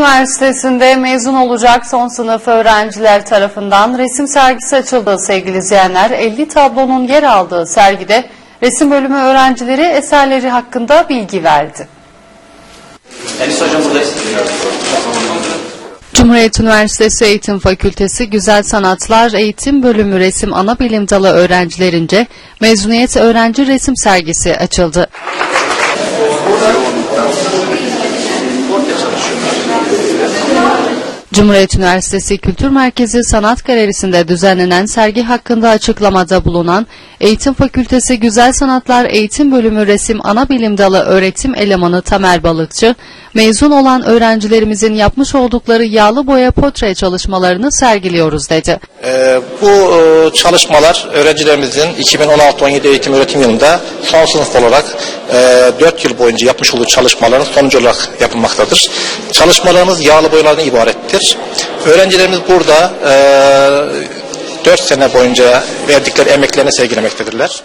Üniversitesi'nde mezun olacak son sınıf öğrenciler tarafından resim sergisi açıldı sevgili izleyenler. 50 tablonun yer aldığı sergide resim bölümü öğrencileri eserleri hakkında bilgi verdi. Enis hocam buradayız. Cumhuriyet Üniversitesi Eğitim Fakültesi Güzel Sanatlar Eğitim Bölümü Resim Anabilim Dalı öğrencilerince mezuniyet öğrenci resim sergisi açıldı. Cumhuriyet Üniversitesi Kültür Merkezi Sanat Galerisi'nde düzenlenen sergi hakkında açıklamada bulunan Eğitim Fakültesi Güzel Sanatlar Eğitim Bölümü Resim Anabilim Dalı öğretim elemanı Tamer Balıkçı, mezun olan öğrencilerimizin yapmış oldukları yağlı boya portre çalışmalarını sergiliyoruz dedi. Ee, bu e, çalışmalar öğrencilerimizin 2016-17 eğitim öğretim yılında son sınıf olarak e, 4 yıl boyunca yapmış olduğu çalışmaların sonucu olarak yapılmaktadır. Çalışmalarımız yağlı boyalardan ibarettir. Öğrencilerimiz burada e, 4 sene boyunca verdikleri emeklerini sergilemektedirler.